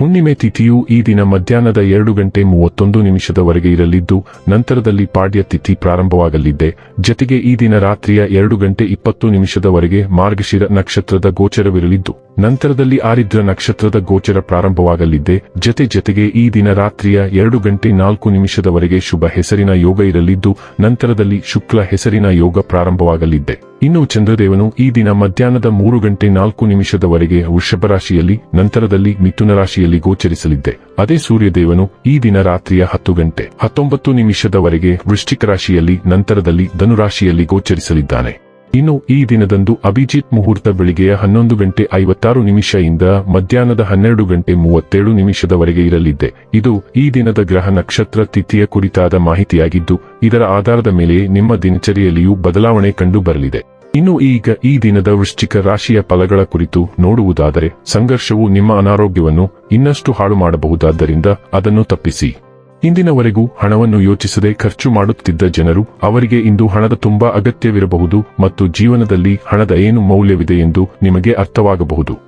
ಹುಣ್ಣಿಮೆ ತಿಥಿಯು ಈ ದಿನ ಮಧ್ಯಾಹ್ನದ ಎರಡು ಗಂಟೆ ಮೂವತ್ತೊಂದು ನಿಮಿಷದವರೆಗೆ ಇರಲಿದ್ದು, ನಂತರದಲ್ಲಿ ಪಾಡ್ಯ ತಿಥಿ ಪ್ರಾರಂಭವಾಗಲಿದೆ. ಜತೆಗೆ ಈ ದಿನ ರಾತ್ರಿಯ ಎರಡು ಗಂಟೆ ಇಪ್ಪತ್ತು ನಿಮಿಷದವರೆಗೆ ಮಾರ್ಗಶಿರ ನಕ್ಷತ್ರದ ಗೋಚರವಿರಲಿದ್ದು, ನಂತರದಲ್ಲಿ ಆರಿದ್ರ ನಕ್ಷತ್ರದ ಗೋಚರ ಪ್ರಾರಂಭವಾಗಲಿದೆ. ಜತೆ ಜತೆಗೆ ಈ ದಿನ ರಾತ್ರಿಯ ಎರಡು ಗಂಟೆ ನಾಲ್ಕು ನಿಮಿಷದವರೆಗೆ ಶುಭ ಹೆಸರಿನ ಯೋಗ ಇರಲಿದ್ದು, ನಂತರದಲ್ಲಿ ಶುಕ್ಲ ಹೆಸರಿನ ಯೋಗ ಪ್ರಾರಂಭವಾಗಲಿದೆ. ಇನ್ನು ಚಂದ್ರದೇವನು ಈ ದಿನ ಮಧ್ಯಾಹ್ನದ ಮೂರು ಗಂಟೆ ನಾಲ್ಕು ನಿಮಿಷದವರೆಗೆ ವೃಷಭ ರಾಶಿಯಲ್ಲಿ ನಂತರದಲ್ಲಿ ಮಿಥುನ ರಾಶಿಯಲ್ಲಿ ಗೋಚರಿಸಲಿದ್ದೆ. ಅದೇ ಸೂರ್ಯದೇವನು ಈ ದಿನ ರಾತ್ರಿಯ ಹತ್ತು ಗಂಟೆ ಹತ್ತೊಂಬತ್ತು ನಿಮಿಷದವರೆಗೆ ವೃಶ್ಚಿಕ ರಾಶಿಯಲ್ಲಿ, ನಂತರದಲ್ಲಿ ಧನುರಾಶಿಯಲ್ಲಿ ಗೋಚರಿಸಲಿದ್ದಾನೆ. ಇನ್ನು ಈ ದಿನದಂದು ಅಭಿಜಿತ್ ಮುಹೂರ್ತ ಬೆಳಿಗ್ಗೆಯ ಹನ್ನೊಂದು ಗಂಟೆ ಐವತ್ತಾರು ನಿಮಿಷದಿಂದ ಮಧ್ಯಾಹ್ನದ ಹನ್ನೆರಡು ಗಂಟೆ ಮೂವತ್ತೇಳು ನಿಮಿಷದವರೆಗೆ ಇರಲಿದೆ. ಇದು ಈ ದಿನದ ಗ್ರಹ ನಕ್ಷತ್ರ ತಿಥಿಯ ಕುರಿತಾದ ಮಾಹಿತಿಯಾಗಿದ್ದು, ಇದರ ಆಧಾರದ ಮೇಲೆ ನಿಮ್ಮ ದಿನಚರಿಯಲ್ಲಿಯೂ ಬದಲಾವಣೆ ಕಂಡು ಬರಲಿದೆ ಇನ್ನು ಈಗ ಈ ದಿನದ ವೃಶ್ಚಿಕ ರಾಶಿಯ ಫಲಗಳ ಕುರಿತು ನೋಡುವುದಾದರೆ, ಸಂಘರ್ಷವು ನಿಮ್ಮ ಅನಾರೋಗ್ಯವನ್ನು ಇನ್ನಷ್ಟು ಹಾಳು ಮಾಡಬಹುದಾದ್ದರಿಂದ ಅದನ್ನು ತಪ್ಪಿಸಿ. ಇಂದಿನವರೆಗೂ ಹಣವನ್ನು ಯೋಚಿಸದೆ ಖರ್ಚು ಮಾಡುತ್ತಿದ್ದ ಜನರು ಅವರಿಗೆ ಇಂದು ಹಣದ ತುಂಬಾ ಅಗತ್ಯವಿರಬಹುದು ಮತ್ತು ಜೀವನದಲ್ಲಿ ಹಣದ ಏನು ಮೌಲ್ಯವಿದೆ ಎಂದು ನಿಮಗೆ ಅರ್ಥವಾಗಬಹುದು.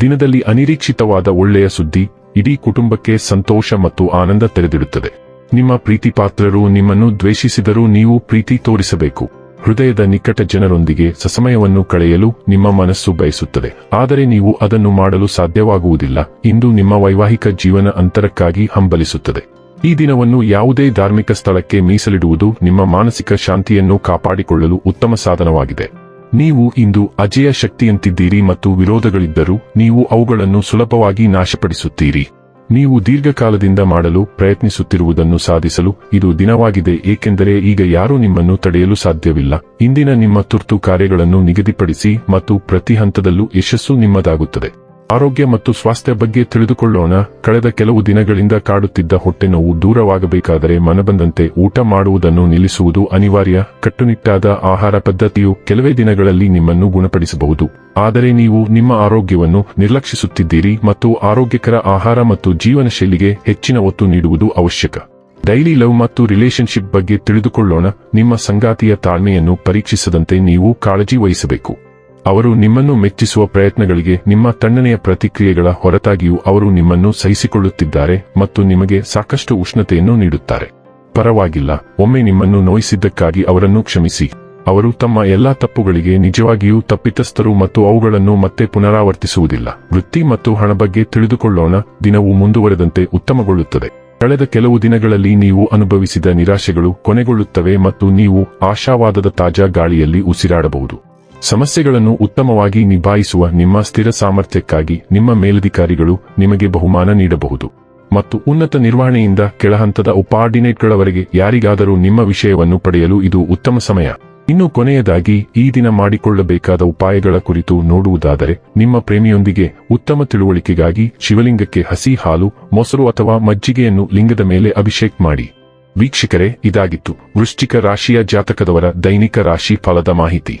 ದಿನದಲ್ಲಿ ಅನಿರೀಕ್ಷಿತವಾದ ಒಳ್ಳೆಯ ಸುದ್ದಿ, ಇಡೀ ಕುಟುಂಬಕ್ಕೆ ಸಂತೋಷ ಮತ್ತು ಆನಂದ ತೆರೆದಿಡುತ್ತದೆ. ನಿಮ್ಮ ಪ್ರೀತಿಪಾತ್ರರು ನಿಮ್ಮನ್ನು ದ್ವೇಷಿಸಿದರೂ ನೀವು ಪ್ರೀತಿ ತೋರಿಸಬೇಕು. ಹೃದಯದ ನಿಕಟ ಜನರೊಂದಿಗೆ ಸಸಮಯವನ್ನು ಕಳೆಯಲು ನಿಮ್ಮ ಮನಸ್ಸು ಬಯಸುತ್ತದೆ. ಆದರೆ ನೀವು ಅದನ್ನು ಮಾಡಲು ಸಾಧ್ಯವಾಗುವುದಿಲ್ಲ. ಇಂದು ನಿಮ್ಮ ವೈವಾಹಿಕ ಜೀವನ ಅಂತರಕ್ಕಾಗಿ ಹಂಬಲಿಸುತ್ತದೆ. ಈ ದಿನವನ್ನು ಯಾವುದೇ ಧಾರ್ಮಿಕ ಸ್ಥಳಕ್ಕೆ ಮೀಸಲಿಡುವುದು ನಿಮ್ಮ ಮಾನಸಿಕ ಶಾಂತಿಯನ್ನು ಕಾಪಾಡಿಕೊಳ್ಳಲು ಉತ್ತಮ ಸಾಧನವಾಗಿದೆ. ನೀವು ಇಂದು ಅಜೇಯ ಶಕ್ತಿಯಂತಿದ್ದೀರಿ ಮತ್ತು ವಿರೋಧಗಳಿದ್ದರೂ ನೀವು ಅವುಗಳನ್ನು ಸುಲಭವಾಗಿ ನಾಶಪಡಿಸುತ್ತೀರಿ. ನೀವು ದೀರ್ಘಕಾಲದಿಂದ ಮಾಡಲು ಪ್ರಯತ್ನಿಸುತ್ತಿರುವುದನ್ನು ಸಾಧಿಸಲು ಇದು ದಿನವಾಗಿದೆ, ಏಕೆಂದರೆ ಈಗ ಯಾರೂ ನಿಮ್ಮನ್ನು ತಡೆಯಲು ಸಾಧ್ಯವಿಲ್ಲ. ಇಂದಿನ ನಿಮ್ಮ ತುರ್ತು ಕಾರ್ಯಗಳನ್ನು ನಿಗದಿಪಡಿಸಿ ಮತ್ತು ಪ್ರತಿ ಹಂತದಲ್ಲೂ ಯಶಸ್ಸು ನಿಮ್ಮದಾಗುತ್ತದೆ. ಆರೋಗ್ಯ ಮತ್ತು ಸ್ವಾಸ್ಥ್ಯ ಬಗ್ಗೆ ತಿಳಿದುಕೊಳ್ಳೋಣ. ಕಳೆದ ಕೆಲವು ದಿನಗಳಿಂದ ಕಾಡುತ್ತಿದ್ದ ಹೊಟ್ಟೆ ನೋವು ದೂರವಾಗಬೇಕಾದರೆ ಮನಬಂದಂತೆ ಊಟ ಮಾಡುವುದನ್ನು ನಿಲ್ಲಿಸುವುದು ಅನಿವಾರ್ಯ. ಕಟ್ಟುನಿಟ್ಟಾದ ಆಹಾರ ಪದ್ಧತಿಯು ಕೆಲವೇ ದಿನಗಳಲ್ಲಿ ನಿಮ್ಮನ್ನು ಗುಣಪಡಿಸಬಹುದು. ಆದರೆ ನೀವು ನಿಮ್ಮ ಆರೋಗ್ಯವನ್ನು ನಿರ್ಲಕ್ಷಿಸುತ್ತಿದ್ದೀರಿ ಮತ್ತು ಆರೋಗ್ಯಕರ ಆಹಾರ ಮತ್ತು ಜೀವನ ಶೈಲಿಗೆ ಹೆಚ್ಚಿನ ಒತ್ತು ನೀಡುವುದು ಅವಶ್ಯಕ. ಡೈಲಿ ಲವ್ ಮತ್ತು ರಿಲೇಶನ್ಶಿಪ್ ಬಗ್ಗೆ ತಿಳಿದುಕೊಳ್ಳೋಣ. ನಿಮ್ಮ ಸಂಗಾತಿಯ ತಾಳ್ಮೆಯನ್ನು ಪರೀಕ್ಷಿಸದಂತೆ ನೀವು ಕಾಳಜಿ ವಹಿಸಬೇಕು. ಅವರು ನಿಮ್ಮನ್ನು ಮೆಚ್ಚಿಸುವ ಪ್ರಯತ್ನಗಳಿಗೆ ನಿಮ್ಮ ತಣ್ಣನೆಯ ಪ್ರತಿಕ್ರಿಯೆಗಳ ಹೊರತಾಗಿಯೂ ಅವರು ನಿಮ್ಮನ್ನು ಸಹಿಸಿಕೊಳ್ಳುತ್ತಿದ್ದಾರೆ ಮತ್ತು ನಿಮಗೆ ಸಾಕಷ್ಟು ಉಷ್ಣತೆಯನ್ನು ನೀಡುತ್ತಾರೆ. ಪರವಾಗಿಲ್ಲ, ಒಮ್ಮೆ ನಿಮ್ಮನ್ನು ನೋಯಿಸಿದ್ದಕ್ಕಾಗಿ ಅವರನ್ನು ಕ್ಷಮಿಸಿ. ಅವರು ತಮ್ಮ ಎಲ್ಲಾ ತಪ್ಪುಗಳಿಗೆ ನಿಜವಾಗಿಯೂ ತಪ್ಪಿತಸ್ಥರು ಮತ್ತು ಅವುಗಳನ್ನು ಮತ್ತೆ ಪುನರಾವರ್ತಿಸುವುದಿಲ್ಲ. ವೃತ್ತಿ ಮತ್ತು ಹಣ ಬಗ್ಗೆ ತಿಳಿದುಕೊಳ್ಳೋಣ, ದಿನವು ಮುಂದುವರೆದಂತೆ ಉತ್ತಮಗೊಳ್ಳುತ್ತದೆ. ಕಳೆದ ಕೆಲವು ದಿನಗಳಲ್ಲಿ ನೀವು ಅನುಭವಿಸಿದ ನಿರಾಶೆಗಳು ಕೊನೆಗೊಳ್ಳುತ್ತವೆ ಮತ್ತು ನೀವು ಆಶಾವಾದದ ತಾಜಾ ಗಾಳಿಯಲ್ಲಿ ಉಸಿರಾಡಬಹುದು. ಸಮಸ್ಯೆಗಳನ್ನು ಉತ್ತಮವಾಗಿ ನಿಭಾಯಿಸುವ ನಿಮ್ಮ ಸ್ಥಿರ ಸಾಮರ್ಥ್ಯಕ್ಕಾಗಿ ನಿಮ್ಮ ಮೇಲಧಿಕಾರಿಗಳು ನಿಮಗೆ ಬಹುಮಾನ ನೀಡಬಹುದು. ಮತ್ತು ಉನ್ನತ ನಿರ್ವಹಣೆಯಿಂದ ಕೆಳಹಂತದ ಉಪಾರ್ಡಿನೇಟ್ಗಳವರೆಗೆ ಯಾರಿಗಾದರೂ ನಿಮ್ಮ ವಿಷಯವನ್ನು ಪಡೆಯಲು ಇದು ಉತ್ತಮ ಸಮಯ. ಇನ್ನು ಕೊನೆಯದಾಗಿ, ಈ ದಿನ ಮಾಡಿಕೊಳ್ಳಬೇಕಾದ ಉಪಾಯಗಳ ಕುರಿತು ನೋಡುವುದಾದರೆ, ನಿಮ್ಮ ಪ್ರೇಮಿಯೊಂದಿಗೆ ಉತ್ತಮ ತಿಳುವಳಿಕೆಗಾಗಿ ಶಿವಲಿಂಗಕ್ಕೆ ಹಸಿ ಹಾಲು, ಮೊಸರು ಅಥವಾ ಮಜ್ಜಿಗೆಯನ್ನು ಲಿಂಗದ ಮೇಲೆ ಅಭಿಷೇಕ್ ಮಾಡಿ. ವೀಕ್ಷಕರೇ, ಇದಾಗಿತ್ತು ವೃಶ್ಚಿಕ ರಾಶಿಯ ಜಾತಕದವರ ದೈನಿಕ ರಾಶಿ ಫಲದ ಮಾಹಿತಿ.